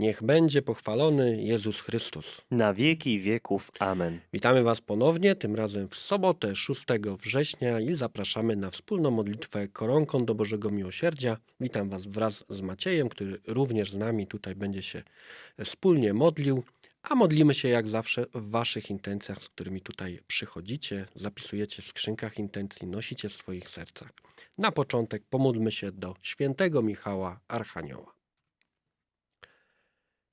Niech będzie pochwalony Jezus Chrystus. na wieki wieków. Amen. Witamy Was ponownie, tym razem w sobotę 6 września i zapraszamy na wspólną modlitwę koronką do Bożego Miłosierdzia. Witam Was wraz z Maciejem, który również z nami tutaj będzie się wspólnie modlił. A modlimy się jak zawsze w Waszych intencjach, z którymi tutaj przychodzicie, zapisujecie w skrzynkach intencji, nosicie w swoich sercach. Na początek pomódlmy się do świętego Michała Archanioła.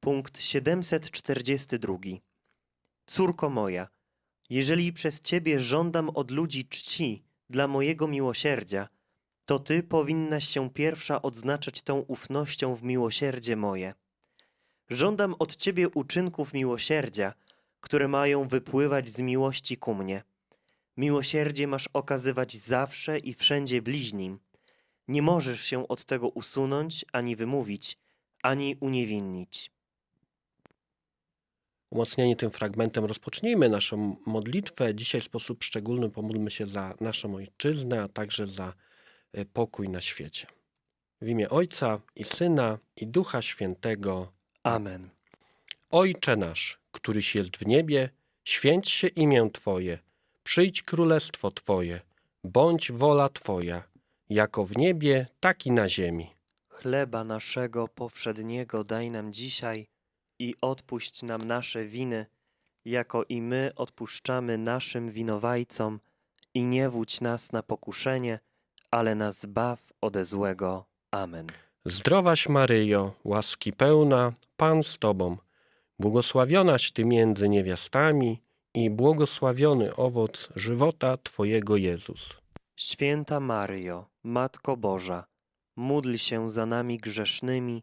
Punkt 742. Córko moja, jeżeli przez Ciebie żądam od ludzi czci dla mojego miłosierdzia, to Ty powinnaś się pierwsza odznaczać tą ufnością w miłosierdzie moje. Żądam od Ciebie uczynków miłosierdzia, które mają wypływać z miłości ku mnie. Miłosierdzie masz okazywać zawsze i wszędzie bliźnim. Nie możesz się od tego usunąć, ani wymówić, ani uniewinnić. Umocnieni tym fragmentem rozpocznijmy naszą modlitwę. Dzisiaj w sposób szczególny pomódlmy się za naszą ojczyznę, a także za e, pokój na świecie. W imię Ojca i Syna i Ducha Świętego. Amen. Ojcze nasz, któryś jest w niebie, święć się imię Twoje, przyjdź królestwo Twoje, bądź wola Twoja, jako w niebie, tak i na ziemi. Chleba naszego powszedniego daj nam dzisiaj i odpuść nam nasze winy, jako i my odpuszczamy naszym winowajcom i nie wódź nas na pokuszenie, ale nas zbaw ode złego. Amen. Zdrowaś Maryjo, łaski pełna, Pan z Tobą, błogosławionaś Ty między niewiastami i błogosławiony owoc żywota Twojego Jezus. Święta Maryjo, Matko Boża, módl się za nami grzesznymi,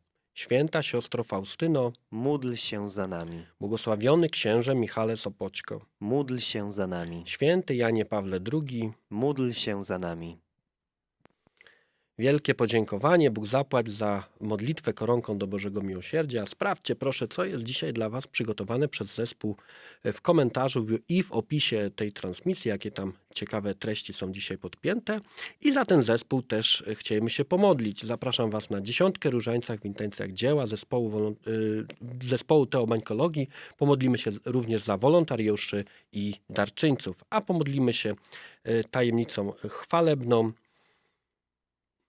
Święta siostro Faustyno, Módl się za nami. błogosławiony księże Michale Sopoćko, Módl się za nami. święty Janie Pawle II, Módl się za nami. Wielkie podziękowanie Bóg zapłać za modlitwę koronką do Bożego Miłosierdzia. Sprawdźcie proszę, co jest dzisiaj dla Was przygotowane przez zespół e, w komentarzu i w opisie tej transmisji, jakie tam ciekawe treści są dzisiaj podpięte. I za ten zespół też e, chcielibyśmy się pomodlić. Zapraszam Was na dziesiątkę różańcach w intencjach dzieła zespołu, y, zespołu teobańkologii. Pomodlimy się również za wolontariuszy i darczyńców, a pomodlimy się y, tajemnicą chwalebną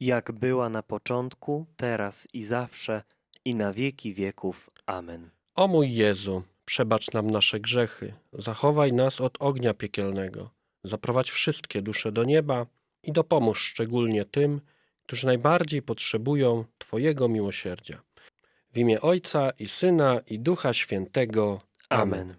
Jak była na początku, teraz i zawsze, i na wieki wieków. Amen. O mój Jezu, przebacz nam nasze grzechy, zachowaj nas od ognia piekielnego, zaprowadź wszystkie dusze do nieba i dopomóż szczególnie tym, którzy najbardziej potrzebują Twojego miłosierdzia. W imię Ojca i Syna i Ducha Świętego. Amen.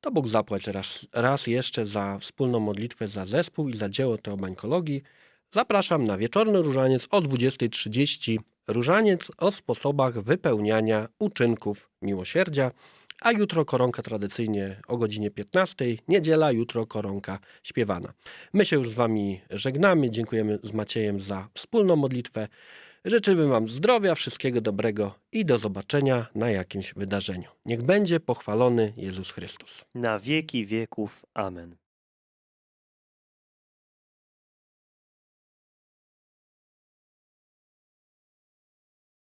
To Bóg zapłać raz, raz jeszcze za wspólną modlitwę za zespół i za dzieło teobańkologii. Zapraszam na wieczorny różaniec o 20.30. Różaniec o sposobach wypełniania uczynków miłosierdzia. A jutro koronka tradycyjnie o godzinie 15. Niedziela, jutro koronka śpiewana. My się już z Wami żegnamy. Dziękujemy z Maciejem za wspólną modlitwę. Życzymy Wam zdrowia, wszystkiego dobrego i do zobaczenia na jakimś wydarzeniu. Niech będzie pochwalony Jezus Chrystus. Na wieki wieków. Amen.